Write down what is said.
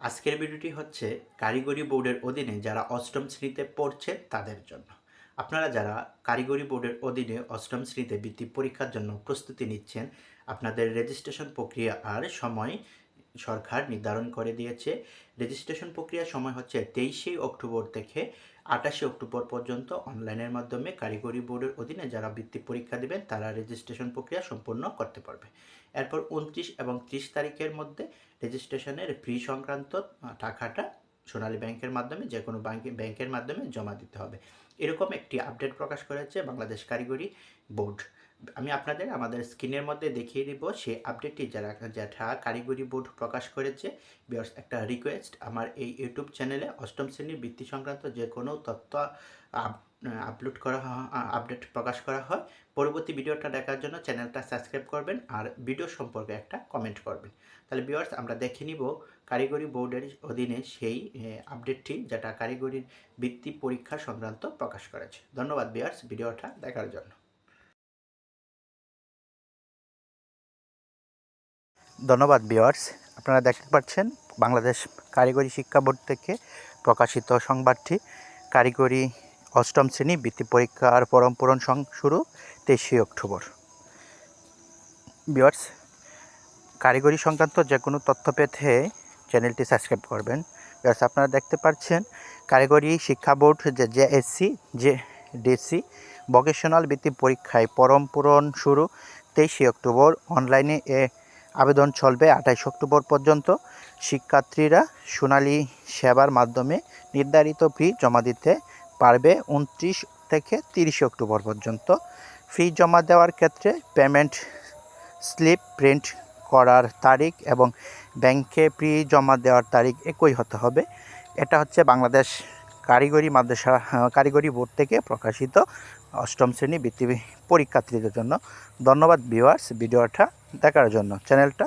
আজকের ভিডিওটি হচ্ছে কারিগরি বোর্ডের অধীনে যারা অষ্টম শ্রেণীতে পড়ছে তাদের জন্য। আপনারা যারা কারিগরি বোর্ডের অধীনে অষ্টম শ্রেণীতে বৃত্তি পরীক্ষার জন্য প্রস্তুতি নিচ্ছেন, আপনাদের রেজিস্ট্রেশন প্রক্রিয়া আর সময় সরকার নির্ধারণ করে দিয়েছে। রেজিস্ট্রেশন প্রক্রিয়ার সময় হচ্ছে তেইশে অক্টোবর থেকে আটাশে অক্টোবর পর্যন্ত অনলাইনের মাধ্যমে কারিগরি বোর্ডের অধীনে যারা বৃত্তি পরীক্ষা দেবেন, তারা রেজিস্ট্রেশন প্রক্রিয়া সম্পূর্ণ করতে পারবে। এরপর উনত্রিশ এবং ত্রিশ তারিখের মধ্যে রেজিস্ট্রেশনের ফি সংক্রান্ত টাকাটা সোনালী ব্যাংকের মাধ্যমে যে কোনো ব্যাংকে ব্যাংকের মাধ্যমে জমা দিতে হবে। এরকম একটি আপডেট প্রকাশ করেছে বাংলাদেশ কারিগরি বোর্ড আমি আপনাদের, আমাদের স্ক্রিনের মধ্যে দেখিয়ে দিব সেই আপডেটটি যারা যেটা কারিগরি বোর্ড প্রকাশ করেছে। একটা রিকোয়েস্ট আমার এই ইউটিউব চ্যানেলে অষ্টম শ্রেণির বৃত্তি সংক্রান্ত যে কোনো তথ্য আপ- আপলোড করা আপডেট প্রকাশ করা হয়, পরবর্তী ভিডিওটা দেখার জন্য চ্যানেলটা সাবস্ক্রাইব করবেন আর ভিডিও সম্পর্কে একটা কমেন্ট করবেন। তাহলে ভিউয়ার্স আমরা দেখে নিব কারিগরি বোর্ডের অধীনে সেই আপডেটটি যেটা কারিগরির বৃত্তি পরীক্ষা সংক্রান্ত প্রকাশ করেছে। ধন্যবাদ ভিউয়ার্স ভিডিওটা দেখার জন্য। ধন্যবাদ, ভিউয়ার্স। আপনারা দেখতে পাচ্ছেন, বাংলাদেশ কারিগরি শিক্ষা বোর্ড থেকে প্রকাশিত সংবাদটি। কারিগরি অষ্টম শ্রেণি বৃত্তি পরীক্ষার পরম পূরণ সং, শুরু তেইশে অক্টোবর। ভিউয়ার্স, কারিগরি সংক্রান্ত যে কোনো তথ্য পেতে চ্যানেলটি সাবস্ক্রাইব করবেন। ভিউয়ার্স, আপনারা দেখতে পাচ্ছেন, কারিগরি শিক্ষা বোর্ড যে জেএসসি যে ডিসি ভোকেশনাল বৃত্তি পরীক্ষায় পরম পূরণ শুরু তেইশে অক্টোবর। অনলাইনে এ আবেদন চলবে আঠাইশ অক্টোবর পর্যন্ত। শিক্ষার্থীরা সোনালী সেবার মাধ্যমে নির্ধারিত ফি জমা দিতে পারবে উনত্রিশ থেকে তিরিশে অক্টোবর পর্যন্ত। ফি জমা দেওয়ার ক্ষেত্রে পেমেন্ট স্লিপ প্রিন্ট করার তারিখ এবং ব্যাংকে ফি জমা দেওয়ার তারিখ একই হতে হবে। এটা হচ্ছে বাংলাদেশ কারিগরি মাদ্রাসা কারিগরি বোর্ড থেকে প্রকাশিত অষ্টম শ্রেণি বৃত্তি পরীক্ষার্থীদের জন্য। ধন্যবাদ ভিউয়ার্স, ভিডিওটা দেখার জন্য চ্যানেলটা